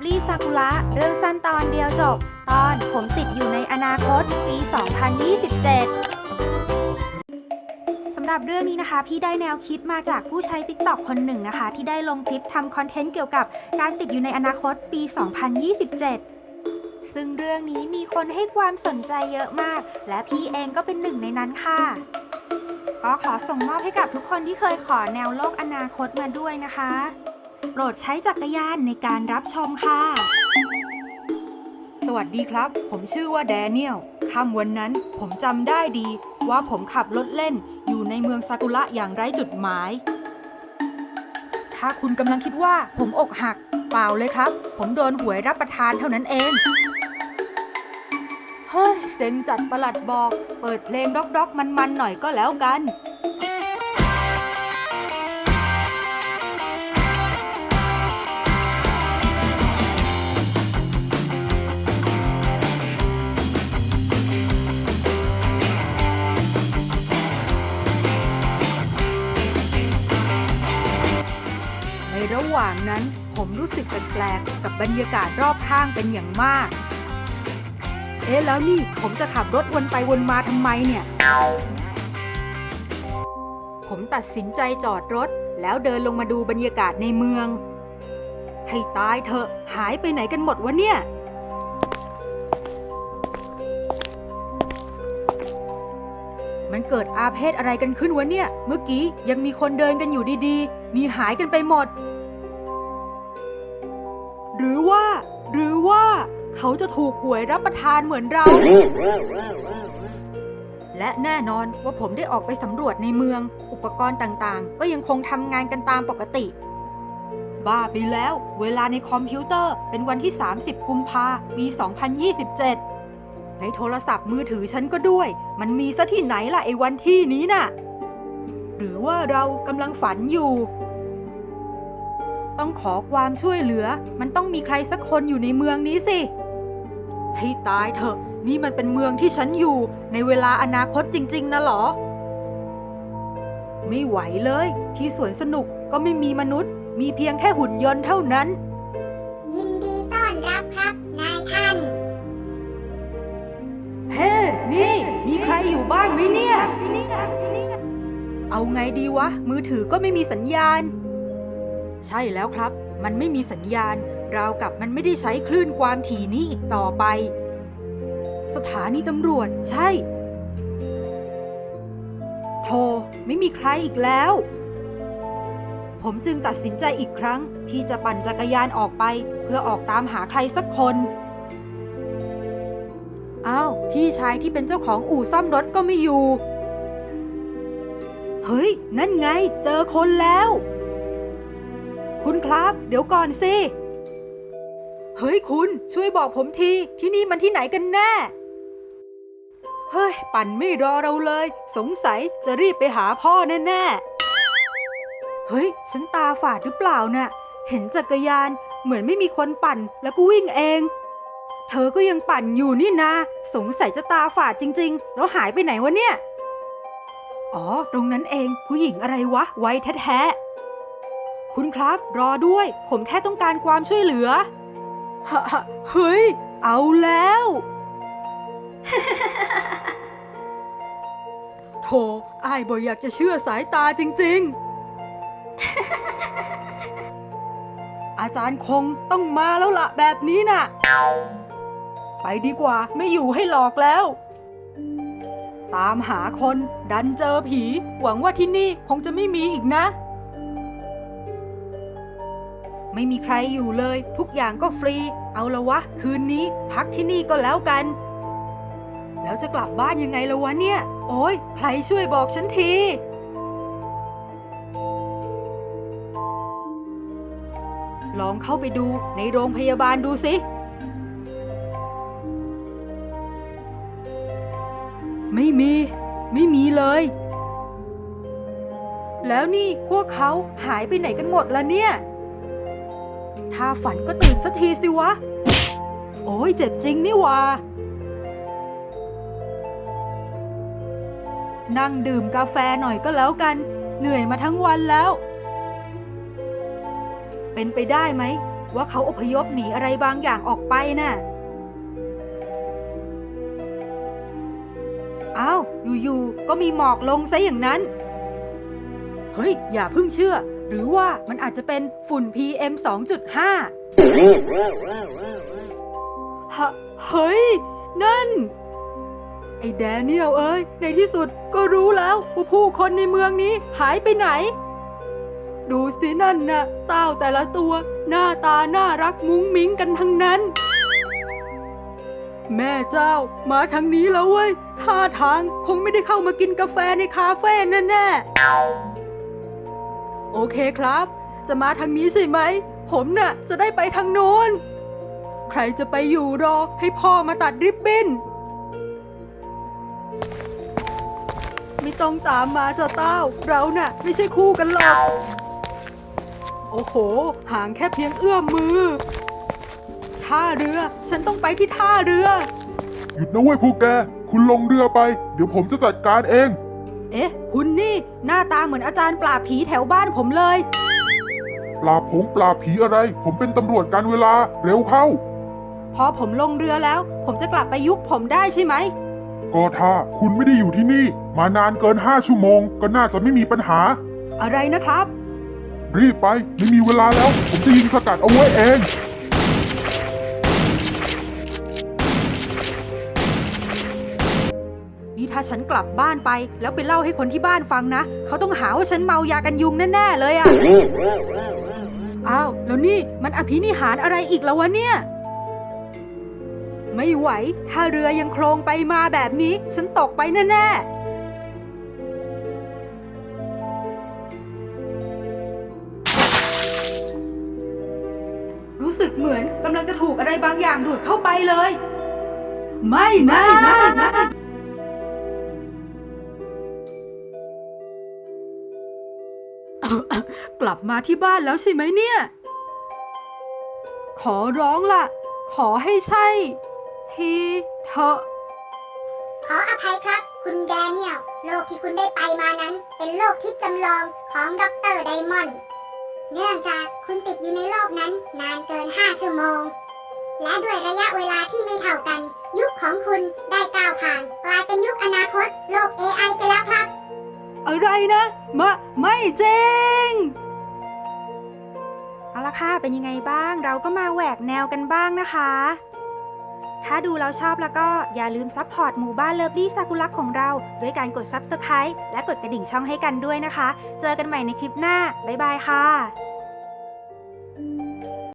Lovely Sakura เรื่องสั้นตอนเดียวจบ ตอนผมติดอยู่ในอนาคตปี 2027 สำหรับเรื่องนี้นะคะ พี่ได้แนวคิดมาจากผู้ใช้ TikTok คนหนึ่งนะคะ ที่ได้ลงคลิปทำคอนเทนต์เกี่ยวกับการติดอยู่ในอนาคตปี 2027ซึ่งเรื่องนี้มีคนให้ความสนใจเยอะมาก และพี่เองก็เป็นหนึ่งในนั้นค่ะ ก็ขอส่งมอบให้กับทุกคนที่เคยขอแนวโลกอนาคตมาด้วยนะคะ โปรดใช้จักรยานในการรับชมค่ะ สวัสดีครับ ผมชื่อว่าแดเนียลค่ำวันนั้นผมจำได้ดี ว่าผมขับรถเล่นอยู่ในเมืองซากุระอย่างไร้จุดหมาย ถ้าคุณกำลังคิดว่าผมอกหัก เปล่าเลยครับ ผมโดนหวยรับประทานเท่านั้นเอง เฮ้ย เซ็งจัดประหลัดบอก เปิดเพลงร็อกๆมันๆหน่อยก็แล้วกันในางนั้นผมรู้สึกแปลกๆกับบรรยากาศรอบข้างเป็นอย่างมาก เอ๊ะแล้วนี่ผมจะขับรถวนไปวนมาทำไมเนี่ย ผมตัดสินใจจอดรถ แล้วเดินลงมาดูบรรยากาศในเมือง ให้ตายเถอะหายไปไหนกันหมดวะเนี่ยมันเกิดอาเพศอะไรกันขึ้นวะเนี่ย เมื่อกี้ยังมีคนเดินกันอยู่ดีๆ มีหายกันไปหมด หรือว่า หรือว่าเขาจะถูกหวยรับประทานเหมือนเรา และแน่นอนว่าผมได้ออกไปสำรวจในเมือง อุปกรณ์ต่างๆ ก็ยังคงทำงานกันตามปกติ บ้าไปแล้ว เวลาในคอมพิวเตอร์เป็นวันที่ 30 กุมภาปี 2027 ในโทรศัพท์มือถือฉันก็ด้วย มันมีซะที่ไหนล่ะไอ้วันที่นี้น่ะ หรือว่าเรากำลังฝันอยู่ ต้องขอความช่วยเหลือ มันต้องมีใครสักคนอยู่ในเมืองนี้สิ ให้ตายเถอะ นี่มันเป็นเมืองที่ฉันอยู่ ในเวลาอนาคตจริง ๆ นะเหรอ ไม่ไหวเลย ที่สวนสนุกก็ไม่มีมนุษย์ มีเพียงแค่หุ่นยนต์เท่านั้น ยินดีต้อนรับครับนายท่านเฮ้ นี่ มีใครอยู่บ้านไหมเนี่ย เอาไงดีวะ มือถือก็ไม่มีสัญญาณ ใช่แล้วครับ มันไม่มีสัญญาณ ราวกับมันไม่ได้ใช้คลื่นความถี่นี้อีกต่อไป สถานีตำรวจ ใช่ โทรไม่มีใครอีกแล้ว ผมจึงตัดสินใจอีกครั้ง ที่จะปั่นจักรยานออกไป เพื่อออกตามหาใครสักคนอ้าวพี่ชายที่เป็นเจ้าของอู่ซ่อมรถก็ไม่อยู่ เฮ้ย นั่นไง เจอคนแล้ว คุณครับ เดี๋ยวก่อนสิ เฮ้ยคุณช่วยบอกผมทีที่นี่มันที่ไหนกันแน่ เฮ้ย ปั่นไม่รอเราเลย สงสัยจะรีบไปหาพ่อแน่ๆ เฮ้ย ฉันตาฝาดหรือเปล่าน่ะ เห็นจักรยานเหมือนไม่มีคนปั่นแล้วก็วิ่งเอง เธอก็ยังปั่นอยู่นี่นาสงสัยจะตาฝาดจริง ๆ แล้วหายไปไหนวะเนี่ย อ๋อ ตรงนั้นเองผู้หญิงอะไรวะ ไว้แท้ๆ คุณครับรอด้วย ผมแค่ต้องการความช่วยเหลือฮเฮ้ย เอาแล้วโถอายบ่อยากจะเชื่อสายตาจริง ๆ อาจารย์คงต้องมาแล้วละแบบนี้น่ะ ไปดีกว่าไม่อยู่ให้หลอกแล้ว ตามหาคนดันเจอผี หวังว่าที่นี่คงจะไม่มีอีกนะ ไม่มีใครอยู่เลย ทุกอย่างก็ฟรี เอาละวะ คืนนี้ พักที่นี่ก็แล้วกัน แล้วจะกลับบ้านยังไงละวะเนี่ย โอ้ยใครช่วยบอกฉันทีลองเข้าไปดูในโรงพยาบาลดูสิ ไม่มี ไม่มีเลย แล้วนี่พวกเขาหายไปไหนกันหมดละเนี่ย ถ้าฝันก็ตื่นสักทีสิวะ โอ้ยเจ็บจริงนี่วะนั่งดื่มกาแฟหน่อยก็แล้วกัน เหนื่อยมาทั้งวันแล้ว เป็นไปได้ไหม ว่าเขาอพยพหนีอะไรบางอย่างออกไปน่ะอ้าวอยู่ๆก็มีหมอกลงซะอย่างนั้น เฮ้ย อย่าเพิ่งเชื่อ หรือว่ามันอาจจะเป็นฝุ่น PM 2.5ฮะเฮ้ย นั่น ไอ้แดเนียลเอ้ย ในที่สุดก็รู้แล้วว่าผู้คนในเมืองนี้หายไปไหน ดูสินั่นน่ะเต้าแต่ละตัว หน้าตาน่ารักมุ้งมิ้งกันทั้งนั้น แม่เจ้ามาทางนี้แล้วเว้ยท่าทางคงไม่ได้เข้ามากินกาแฟในคาเฟ่แน่ๆ โอเคครับ จะมาทางนี้ใช่ไหม ผมน่ะจะได้ไปทางโน้น ใครจะไปอยู่รอให้พ่อมาตัดริบบิ้น ไม่ต้องตามมาเจ้าเต้า เราน่ะไม่ใช่คู่กันหรอก โอ้โห ห่างแค่เพียงเอื้อมมือ ท่าเรือ ฉันต้องไปที่ท่าเรือ หยุดนะเว้ยพวกแก คุณลงเรือไป เดี๋ยวผมจะจัดการเอง เอ๊ะ คุณนี่ หน้าตาเหมือนอาจารย์ปราบผีแถวบ้านผมเลย ปราบผงปราบผีอะไร ผมเป็นตำรวจการเวลา เร็วเข้า พอผมลงเรือแล้ว ผมจะกลับไปยุคผมได้ใช่ไหม ก็ถ้าคุณไม่ได้อยู่ที่นี่ มานานเกิน5ชั่วโมง ก็น่าจะไม่มีปัญหา อะไรนะครับ รีบไป ไม่มีเวลาแล้ว ผมจะยิงสกัดเอาไว้เอง ถ้าฉันกลับบ้านไป แล้วไปเล่าให้คนที่บ้านฟังนะ เขาต้องหาว่าฉันเมายากันยุงแน่ๆเลยอะอ้าว แล้วนี่มันอภินิหารอะไรอีกแล้ววะเนี่ย ไม่ไหว ถ้าเรือยังโคลงไปมาแบบนี้ ฉันตกไปแน่ๆรู้สึกเหมือนกำลังจะถูกอะไรบางอย่างดูดเข้าไปเลย ไม่นะไม่ กลับมาที่บ้านแล้วใช่ไหมเนี่ย ขอร้องล่ะ ขอให้ใช่ ทีเถอะ ขออภัยครับ คุณแดเนียลโลกที่คุณได้ไปมานั้น เป็นโลกทิพย์จำลองของดอกเตอรไดมอนด์เนื่องจากคุณติดอยู่ในโลกนั้นนานเกิน 5 ชั่วโมง และด้วยระยะเวลาที่ไม่เท่ากัน ยุคของคุณได้ก้าวผ่าน กลายเป็นยุคอนาคต โลก AI ไปแล้วครับ อะไรนะ มะ ไม่จริง เอาละค่ะเป็นยังไงบ้าง เราก็มาแหวกแนวกันบ้างนะคะ ถ้าดูแล้วชอบแล้วก็อย่าลืมซัพพอร์ตหมู่บ้านเลิฟลี่ซากุรักของเรา ด้วยการกด Subscribe และกดกระดิ่งช่องให้กันด้วยนะคะ เจอกันใหม่ในคลิปหน้า บ๊ายบายค่ะ